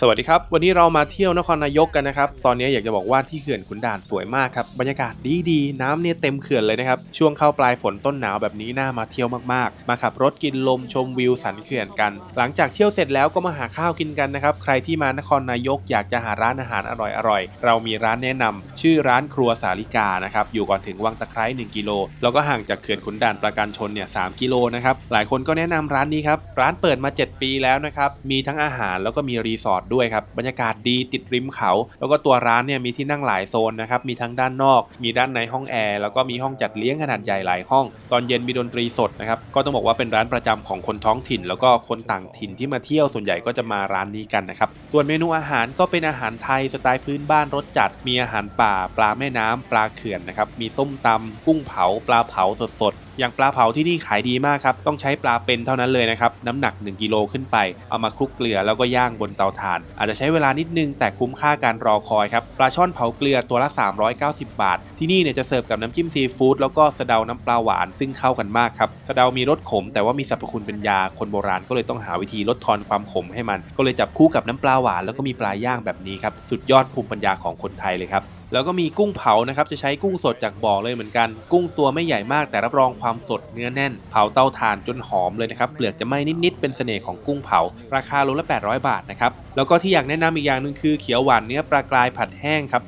สวัสดีครับ วันนี้เรามาเที่ยวนครนายกกันนะครับ ตอนนี้อยากจะบอกว่าที่เขื่อนขุนด่านสวยมากครับ บรรยากาศดีดีๆน้ำเนี่ยเต็มเขื่อนเลยนะครับ ช่วงเข้าปลายฝนต้นหนาวแบบนี้น่ามาเที่ยวมากๆ มาขับรถกินลมชมวิวสันเขื่อนกัน หลังจากเที่ยวเสร็จแล้วก็มาหาข้าวกินกันนะครับ ใครที่มานครนายกอยากจะหาร้านอาหารอร่อยๆ เรามีร้านแนะนำชื่อร้านครัวสาลิกานะครับ อยู่ก่อนถึงวังตะไคร้1กิโล แล้วก็ห่างจากเขื่อนขุนด่านประการชนเนี่ย3กิโลนะครับ หลายคนก็แนะนำร้านนี้ครับ ร้านเปิดมา 7 ปีแล้วนะครับ มีทั้งอาหารแล้วก็มีรีสอร์ทด้วยครับบรรยากาศดีติดริมเขา แล้วก็ตัวร้านเนี่ยมีที่นั่งหลายโซนนะครับมีทั้งด้านนอก มีด้านในห้องแอร์แล้วก็มีห้องจัดเลี้ยงขนาดใหญ่หลายห้อง ตอนเย็นมีดนตรีสดนะครับก็ต้องบอกว่าเป็นร้านประจำของคนท้องถิ่น แล้วก็คนต่างถิ่นที่มาเที่ยวส่วนใหญ่ก็จะมาร้านนี้กันนะครับส่วนเมนูอาหารก็เป็นอาหารไทยสไตล์พื้นบ้านรสจัด มีอาหารป่า ปลาแม่น้ำปลาเขื่อนนะครับมีส้มตำกุ้งเผา ปลาเผาสดๆ อย่างปลาเผาที่นี่ขายดีมากครับ ต้องใช้ปลาเป็นเท่านั้นเลยนะครับ น้ำหนัก 1 กิโลขึ้นไป เอามาคลุกเกลือแล้วก็ย่างบนเตาถ่าน อาจจะใช้เวลานิดนึง แต่คุ้มค่าการรอคอยครับ ปลาช่อนเผาเกลือตัวละ 390 บาท ที่นี่เนี่ยจะเสิร์ฟกับน้ำจิ้มซีฟู้ดแล้วก็สะเดาน้ำปลาหวานซึ่งเข้ากันมากครับ สะเดามีรสขม แต่ว่ามีสรรพคุณเป็นยา คนโบราณก็เลยต้องหาวิธีลดทอนความขมให้มัน ก็เลยจับคู่กับน้ำปลาหวานแล้วก็มีปลาย่างแบบนี้ครับ สุดยอดภูมิปัญญาของคนไทยเลยครับแล้วก็มีกุ้งเผานะครับจะใช้กุ้งสดจากบ่อเลยเหมือนกัน กุ้งตัวไม่ใหญ่มากแต่รับรองความสดเนื้อแน่น เผาเตาถ่านจนหอมเลยนะครับเปลือกจะไหม้นิดๆเป็นเสน่ห์ของกุ้งเผา ราคาโลละ 800 บาทนะครับแล้วก็ที่อยากแนะนำอีกอย่างหนึ่งคือเขียวหวานเนื้อปลากรายผัดแห้งครับ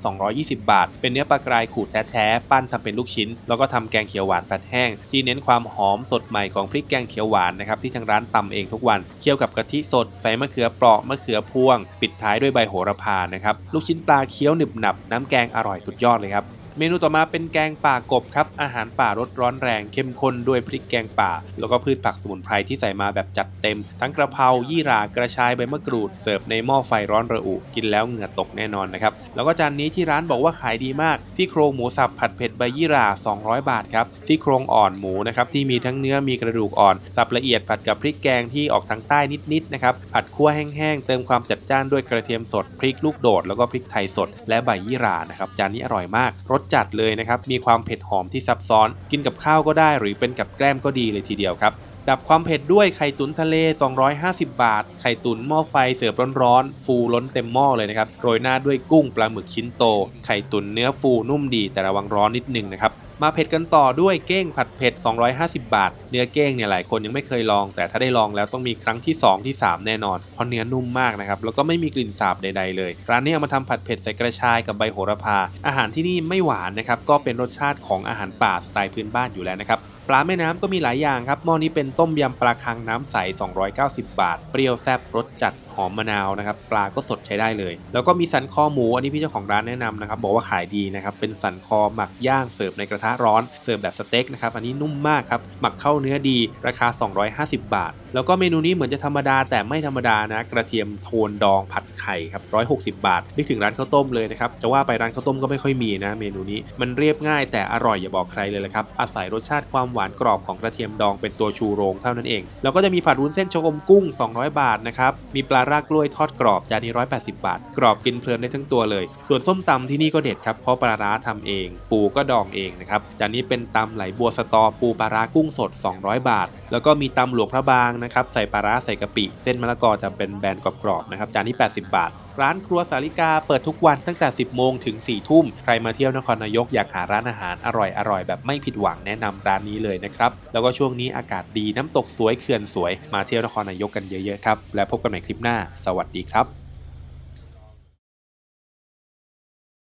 220 บาท เป็นเนื้อปลากรายขูดแท้ๆปั้นทำเป็นลูกชิ้น แล้วก็ทำแกงเขียวหวานผัดแห้ง ที่เน้นความหอมสดใหม่ของพริกแกงเขียวหวานนะครับที่ทางร้านตำเองทุกวันเคี่ยวกับกะทิสดใส่มะเขือเปราะมะเขือพวง ปิดท้ายด้วยใบโหระพานะครับลูกชิ้นปลาเคี้ยวหนึบหนับน้ำแกงอร่อยสุดยอดเลยครับ เมนูต่อมาเป็นแกงป่ากบครับ อาหารป่ารสร้อนแรงเข้มข้นด้วยพริกแกงป่า แล้วก็พืชผักสมุนไพรที่ใส่มาแบบจัดเต็ม ทั้งกระเพรายี่หร่ากระชายใบมะกรูด เสิร์ฟในหม้อไฟร้อนระอุ กินแล้วเหงื่อตกแน่นอนนะครับ แล้วก็จานนี้ที่ร้านบอกว่าขายดีมากซี่โครงหมูสับผัดเผ็ดใบยี่หร่า 200 บาทครับซี่โครงอ่อนหมูนะครับที่มีทั้งเนื้อมีกระดูกอ่อน สับละเอียดผัดกับพริกแกงที่ออกทางใต้นิดๆนะครับผัดคั่วแห้งๆเติมความจัดจ้านด้วยกระเทียมสดพริกลูกโดดแล้วก็พริกไทยสดและใบยี่หร่านะครับจานนี้อร่อยมากรสจัดเลยนะครับ มีความเผ็ดหอมที่ซับซ้อน กินกับข้าวก็ได้ หรือเป็นกับแกล้มก็ดีเลยทีเดียวครับ ดับความเผ็ดด้วยไข่ตุ๋นทะเล 250 บาท ไข่ตุ๋นหม้อไฟเสิร์ฟร้อนๆ ฟูล้นเต็มหม้อเลยนะครับ โรยหน้าด้วยกุ้งปลาหมึกชิ้นโต ไข่ตุ๋นเนื้อฟูนุ่มดีแต่ระวังร้อนนิดนึงนะครับ มาเผ็ดกันต่อด้วยเก้งผัดเผ็ด 250 บาท เนื้อเก้งเนี่ยหลายคนยังไม่เคยลอง แต่ถ้าได้ลองแล้วต้องมีครั้งที่ 2 ที่ 3 แน่นอน เพราะเนื้อนุ่มมากนะครับ แล้วก็ไม่มีกลิ่นสาบใดๆเลย ร้านนี้เอามาทำผัดเผ็ดใส่กระชายกับใบโหระพา อาหารที่นี่ไม่หวานนะครับ ก็เป็นรสชาติของอาหารป่าสไตล์พื้นบ้านอยู่แล้วนะครับปลาแม่น้ำก็มีหลายอย่างครับ หม้อนี้เป็นต้มยำปลาคังน้ำใส 290 บาท เปรี้ยวแซ่บรสจัดหอมมะนาวนะครับปลาก็สดใช้ได้เลย แล้วก็มีสันคอหมูอันนี้พี่เจ้าของร้านแนะนำนะครับบอกว่าขายดีนะครับเป็นสันคอหมักย่างเสิร์ฟในกระทะร้อนเสิร์ฟแบบสเต็กนะครับอันนี้นุ่มมากครับหมักเข้าเนื้อดีราคา 250 บาท แล้วก็เมนูนี้เหมือนจะธรรมดาแต่ไม่ธรรมดานะกระเทียมโทนดองผัดไข่ครับ160 บาทนึกถึงร้านข้าวต้มเลยนะครับจะว่าไปร้านข้าวต้มก็ไม่ค่อยมีนะเมนูนี้มันเรียบง่ายแต่อร่อยอย่าบอกใครเลยละครับอาศัยรสชาติความหวานกรอบของกระเทียมดองเป็นตัวชูโรงเท่านั้นเอง แล้วก็จะมีผัดวุ้นเส้นชะอมกุ้ง 200 บาทนะครับมีปลารากกล้วยทอดกรอบจานนี้180 บาท กรอบกินเพลินได้ทั้งตัวเลย ส่วนส้มตำที่นี่ก็เด็ดครับเพราะปลาร้าทำเอง ปูก็ดองเองนะครับจานนี้เป็นตำไหลบัวสตอปูปลาร้ากุ้งสด 200 บาท แล้วก็มีตำหลวงพระบางนะครับใส่ปลาร้าใส่กะปิ เส้นมะละกอจะเป็นแบนกรอบๆนะครับจานนี้ 80 บาทร้านครัวสาลิกาเปิดทุกวันตั้งแต่ 10 โมงถึง 4 ทุ่ม ใครมาเที่ยวนครนายกอยากหาร้านอาหารอร่อยๆแบบไม่ผิดหวังแนะนำร้านนี้เลยนะครับ แล้วก็ช่วงนี้อากาศดีน้ำตกสวยเขื่อนสวย มาเที่ยวนครนายกกันเยอะๆครับ และพบกันใหม่คลิปหน้า สวัสดีครับ